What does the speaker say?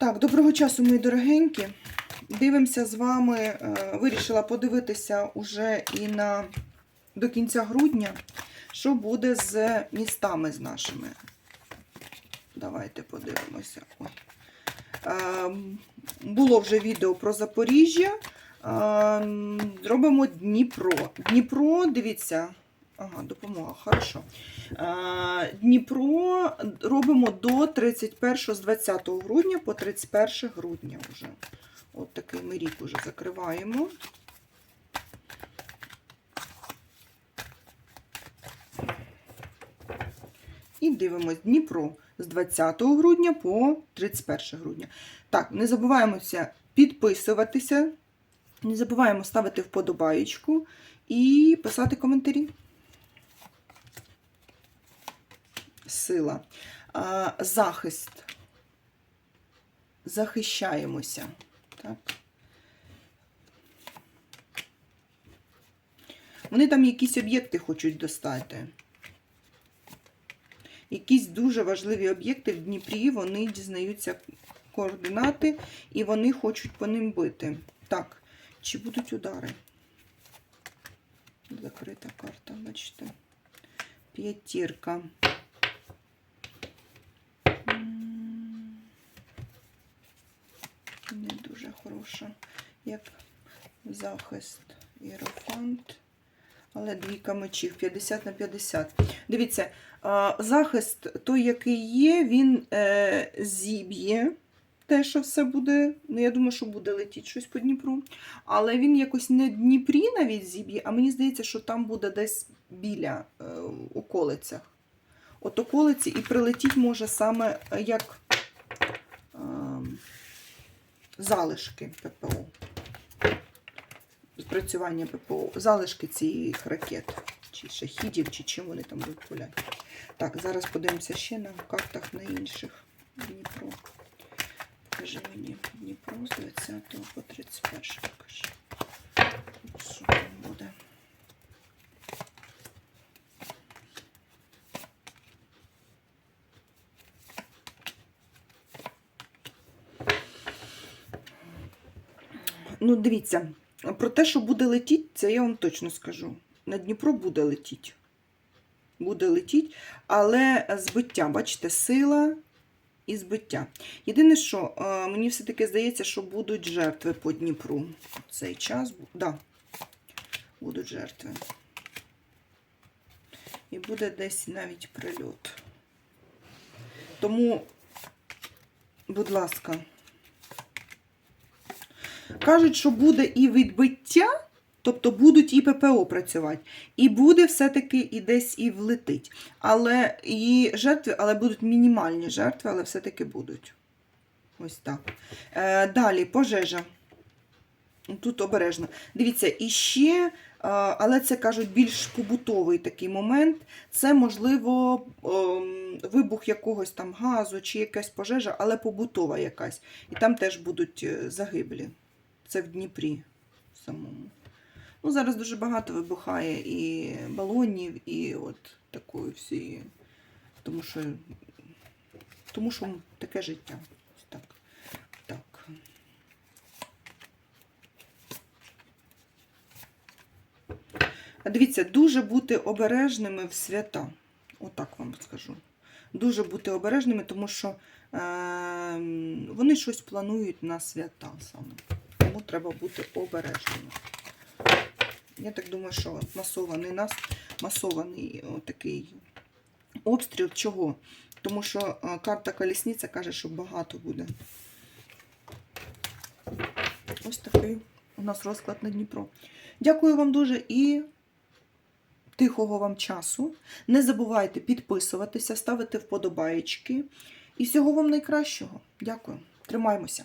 Так, доброго часу, мої дорогенькі. Дивимося з вами. е, Вирішила подивитися уже і на до кінця грудня, що буде з містами з нашими. Давайте подивимося. Ой. Е, Було вже відео про Запоріжжя. Е, Робимо Дніпро. Дніпро, дивіться. Ага, допомога, хорошо. Дніпро робимо до 31 з 20 грудня по 31 грудня вже. От такий ми рік уже закриваємо. І дивимось Дніпро з 20 грудня по 31 грудня. Так, не забуваємося підписуватися, не забуваємо ставити вподобаєчку і писати коментарі. Сила. Захист. Захищаємося. Так. Вони там якісь об'єкти хочуть достати. Якісь дуже важливі об'єкти в Дніпрі, вони дізнаються координати і вони хочуть по ним бити. Так, чи будуть удари? Закрита карта, бачите. П'ятірка. М, Не дуже. Як захист іерофант. Але двійка мечів 50 на 50. Дивіться, захист той, який є, він е, зіб'є те, що все буде. Ну, я думаю, що буде летіти щось по Дніпру. Але він якось не Дніпрі навіть зіб'є, а мені здається, що там буде десь біля е, околицях. От околиці і прилетіть може саме е, як е, залишки ППО. Спрацювання ППО, залишки цих ракет, чи шахідів, чи чим вони там будуть гуляти. Так, зараз подивимося ще на картах на інших. Дніпро. Покажи мені Дніпро з 20 по 31. Покажи. Що там буде? Ну, дивіться, про те, що буде летіти, це я вам точно скажу. На Дніпро буде летіти. Буде летіти, але збиття, бачите, сила і збиття. Єдине, що е, мені все-таки здається, що будуть жертви по Дніпру. Цей час да, будуть жертви. І буде десь навіть прильот. Тому, будь ласка, кажуть, що буде і відбиття, тобто будуть і ППО працювати, і буде все-таки і десь і влетить. Але і жертви, але будуть мінімальні жертви, але все-таки будуть. Ось так. Е, далі, пожежа. Тут обережно. Дивіться, і ще, е, але це кажуть більш побутовий такий момент. Це, можливо, ем, вибух якогось там газу чи якась пожежа, але побутова якась. І там теж будуть е, загиблі. Це в Дніпрі самому. Ну, зараз дуже багато вибухає і балонів, і от такої всієї. Тому що, тому що таке життя. Ось Так. так. А Дивіться, дуже бути обережними в свята. Отак вам скажу. Дуже бути обережними, тому що е, вони щось планують на свята саме. Треба бути обережними. Я так думаю, що масований нас, масований такий обстріл. Чого? Тому що е, карта колісниця каже, що багато буде. Ось такий у нас розклад на Дніпро. Дякую вам дуже і тихого вам часу. Не забувайте підписуватися, ставити вподобаєчки. І всього вам найкращого. Дякую. Тримаємося.